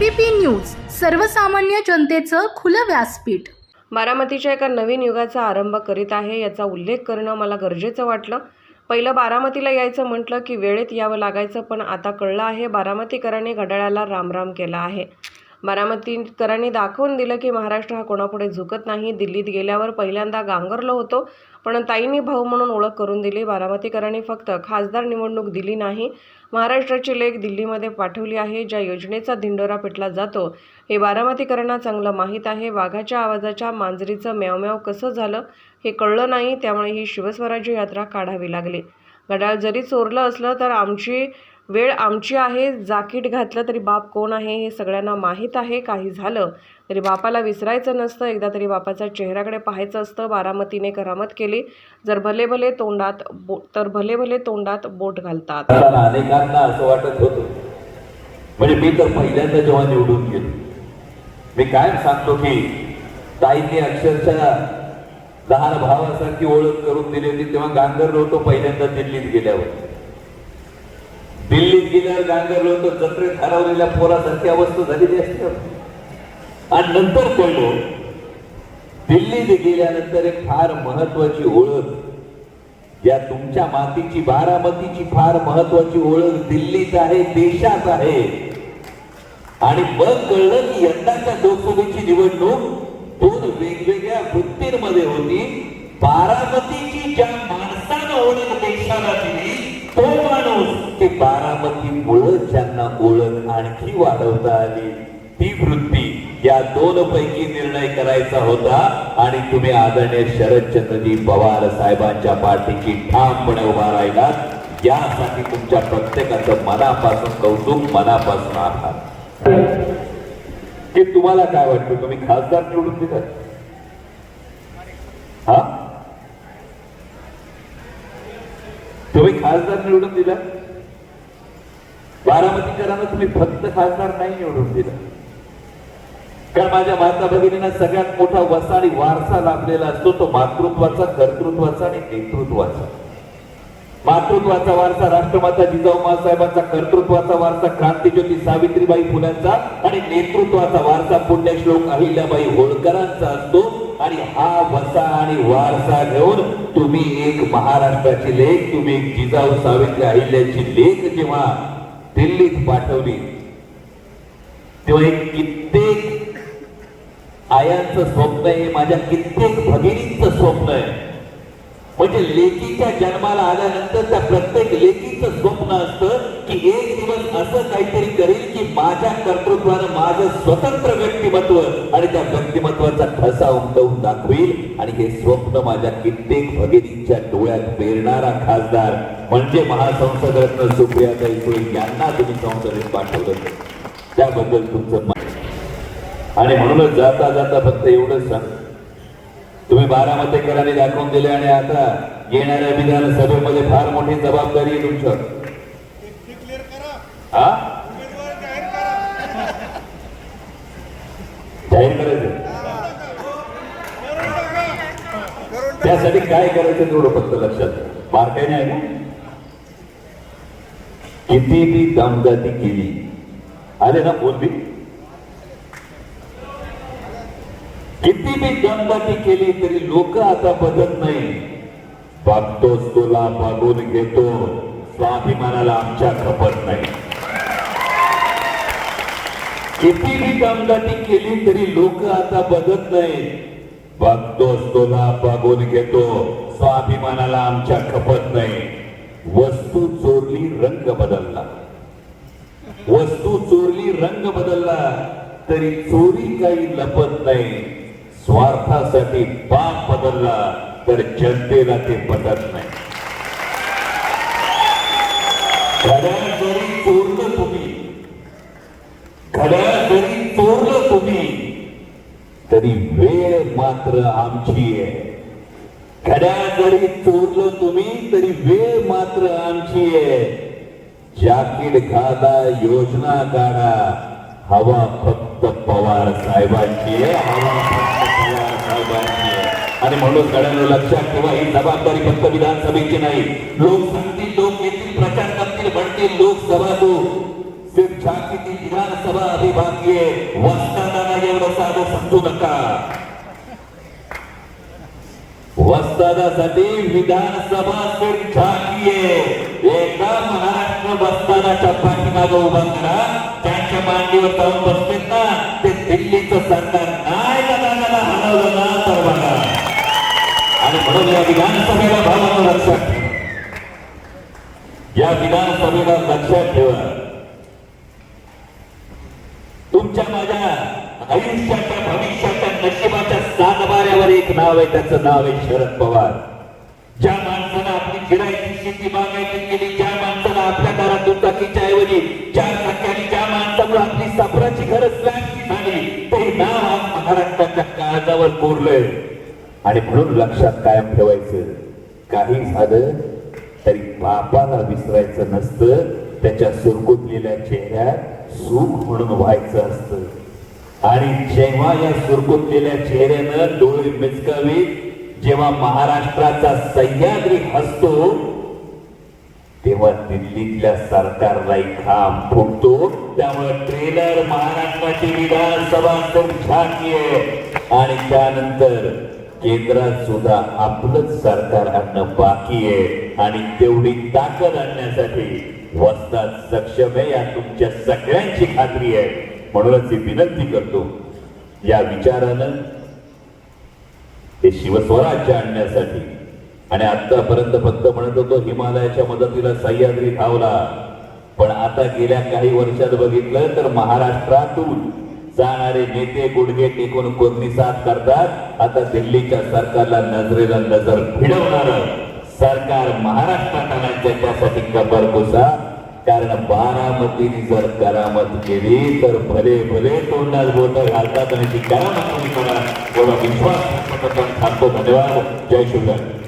ABP news सर्वसामान्य जनतेचं खुलं व्यासपीठ. बारामतीच्या एका नवीन युगाचा आरंभ करीत आहे याचा उल्लेख करणं मला गरजेचं वाटलं. पहिलं बारामतीला यायचं म्हटलं की वेळेत यावं लागायचं पण आता कळलं आहे बारामतीकरांनी घड्याळाला रामराम केला आहे. बारामतीकरांनी दाखवून दिलं की महाराष्ट्र हा कोणापुढे झुकत नाही. दिल्लीत गेल्यावर पहिल्यांदा गांगरलो होतो पण ताईंनी भाऊ म्हणून ओळख करून दिली. बारामतीकरांनी फक्त खासदार निवडणूक दिली नाही महाराष्ट्राची लेख दिल्लीमध्ये पाठवली आहे. ज्या योजनेचा धिंडोरा पेटला जातो हे बारामतीकरांना चांगलं माहीत आहे. वाघाच्या आवाजाच्या मांजरीचं म्यावम्याव कसं झालं हे कळलं नाही. त्यामुळे ही शिवस्वराज्य यात्रा काढावी लागली. घड्याळ जरी चोरलं असलं तर आमची वेळ आमची आहे जाकीट घातलं तरी बाप कोण आहे हे सगळ्यांना माहीत आहे. काही झालं तरी बापाला विसरायचं नसतं. एकदा तरी बापाच्या चेहऱ्याकडे पाहायचं असतं. बारामतीने करामत केली. जर भले भले तोंडात बो तर भले भले तोंडात बोट घालतात. अनेकांना असं वाटत होतं. म्हणजे मी तर पहिल्यांदा जेव्हा निवडून गेलो मी काय सांगतो की ताईंनी अक्षरशः लहान भावासारखी ओळख करून दिली होती. तेव्हा गांगर होतो पहिल्यांदा दिल्लीत गेल्यावर. दिल्लीत गेल्यावर गांगर होतो जत्रेत हरवलेल्या पोरासारखी अवस्था झालेली असते. आणि नंतर कळलो दिल्लीत गेल्यानंतर एक फार महत्वाची ओळख ज्या तुमच्या मातीची बारामतीची फार महत्वाची ओळख दिल्लीत आहे देशात आहे. आणि मग कळलं की यंदाच्या लोकसभेची निवडणूक दोन वेगवेगळ्या वृत्तींमध्ये होती. बारामतीची ज्या माणसानं ओळख देशाला दिली तो माणूस बारामती बारामतीमुळं ज्यांना ओळख आणखी वाढवता आली ती वृत्ती या दोन पैकी निर्णय करायचा होता. आणि तुम्ही आदरणीय शरदचंद्रजी पवार साहेबांच्या पाठीची ठामपणे उभा राहिला यासाठी तुमच्या प्रत्येकाचं मनापासून कौतुक मनापासून आभार. की तुम्हाला काय वाटतं? तुम्ही खासदार निवडून दिलं? हा? तुम्ही खासदार निवडून दिला? बारामतीकरांना तुम्ही फक्त खासदार नाही निवडून दिला. कारण माझ्या माता भगिनींना सगळ्यात मोठा वसा आणि वारसा लाभलेला असतो तो मातृत्वाचा कर्तृत्वाचा आणि नेतृत्वाचा. मातृत्वाचा वारसा राष्ट्रमाता जिजाऊ मासाहेबांचा कर्तृत्वाचा वारसा क्रांतीज्योती सावित्रीबाई फुल्यांचा आणि नेतृत्वाचा वारसा पुण्यश्लोक अहिल्याबाई होळकरांचा असतो. आणि हा वसा आणि वारसा घेऊन तुम्ही एक महाराष्ट्राची लेख तुम्ही जिजाऊ सावित्री अहिल्याची लेख जेव्हा दिल्लीत पाठवली. तेव्हा एक कित्येक आयांचं स्वप्न आहे माझ्या कित्येक भगिनींचं स्वप्न आहे. म्हणजे लेकीच्या जन्माला आल्यानंतर त्या प्रत्येक लेकीचं स्वप्न असतं की एक दिवस असं काहीतरी करेल की माझ्या कर्तृत्वानं माझं स्वतंत्र व्यक्तिमत्व महत्त्वाचा ठसा उमटवून दाखवील आणि हे स्वप्न माझ्या कित्येक भगिनींच्या डोळ्यात पेरणारा खासदार म्हणजे महासंसदरत्न सुप्रियाताई सुळे यांना तुम्ही संसदेत पाठवलं. त्याबद्दल तुमचं आणि म्हणूनच जाता जाता फक्त एवढंच सांग. तुम्ही बारामतीकरांनी दाखवून दिले आणि आता येणाऱ्या विधानसभेमध्ये फार मोठी जबाबदारी आहे तुमच्यावर हा जाहीर करायचं त्यासाठी काय करायचं तेवढं फक्त लक्षात बारकाईने आहे ना? किती ती दमदाटी केली. आले ना बोलली किती मी दमदाटी केली तरी लोक आता बदलत नाही. बघतोच तुला बघून घेतो. स्वाभिमानाला आमच्या खपत नाही. किती मी दमदाटी केली तरी लोक आता बघत नाही. बघतोच तुला बघून घेतो. स्वाभिमानाला आमच्या खपत नाही. वस्तू चोरली रंग बदलला. वस्तू चोरली रंग बदलला. तरी चोरी काही लपत नाही. स्वार्थासाठी बाप बदलला तर जनतेला ते पटत नाही. घड्याळ जरी चोरलं तुम्ही घड्याळ जरी चोरलं तरी वेळ मात्र आमची आहे. घड्याळ जरी चोरलं तुम्ही तरी वेळ मात्र आमची आहे. जाकीट घाला योजना काढा. हवा फक्त पवार साहेबांची आहे. हवा फक्त पवार साहेबांची आहे. आणि म्हणून सगळ्यांना लक्षात ठेवा ही जबाबदारी फक्त विधानसभेची नाही. लोक सांगतील लोक येतील प्रचार करतील म्हणतील लोकसभा तो. सिर्फ झाकीची विधानसभा अभी बाकी आहे वस्तादाना एवढं साधं समजू नका। वस्तादासाठी विधानसभा सिर्फ झाकी आहे एकदा महाराष्ट्र वस्तादाच्या पाठीमागं उभा करा। त्यांच्या मांडीवर जाऊन बसलेत ना ते दिल्लीचं सरकार नाही गदानाला हलवलं ना तर बघा. आणि म्हणून या विधानसभेला भावानं लक्षात ठेवा. या विधानसभेला लक्षात ठेवा तुमच्या माझ्या आयुष्याच्या भविष्याच्या नशिबाच्या सातबाऱ्यावर एक नाव आहे त्याचं नाव आहे शरद पवार. ज्या माणसानं आपली गिरायची शेती बागायती केली ज्या माणसानं आपल्या घरात दुचाकीच्या ऐवजी चार टक्क्यांनी ज्या माणसामुळे आपली सापराची घर स्लॅबची झाली ते नाव आज महाराष्ट्राच्या काळजावर कोरलंय. आणि म्हणून लक्षात कायम ठेवायचं काही झालं तरी बापाला विसरायचं नसतं त्याच्या सुरकुतलेल्या चेहऱ्यात सुख म्हणून व्हायचं असतं. आणि जेव्हा या सुरकुतलेल्या चेहऱ्यानं डोळे मिचकावी जेव्हा महाराष्ट्राचा सह्याद्री हसतो तेव्हा दिल्लीतल्या सरकारलाही खांब फुटतो. त्यामुळे ट्रेलर महाराष्ट्राची विधानसभा तर आहे. आणि त्यानंतर केंद्रात सुद्धा आपलंच सरकार आणणं बाकी आहे. आणि तेवढी ताकद आणण्यासाठी वस्तात सक्षम आहे. या तुमच्या सगळ्यांची खात्री आहे. म्हणूनच ही विनंती करतो या विचारानं ते शिवस्वराज्य आणण्यासाठी आणि आतापर्यंत फक्त म्हणत होतो हिमालयाच्या मदतीला सह्याद्री धावला पण आता गेल्या काही वर्षात बघितलं तर महाराष्ट्रातून जाणारे नेते गुडघे टेकून साथ करतात. आता दिल्लीच्या सरकारला नजरेला नजर भिडवणार सरकार महाराष्ट्रात आणायचं त्यासाठी कबर कोसा कारण बारामतीने जर करामत केली तर भले भले तोंडात बोट घालतात आणि ती करामत तुम्ही करा एवढा विश्वास धन्यवाद. जय शिवराय.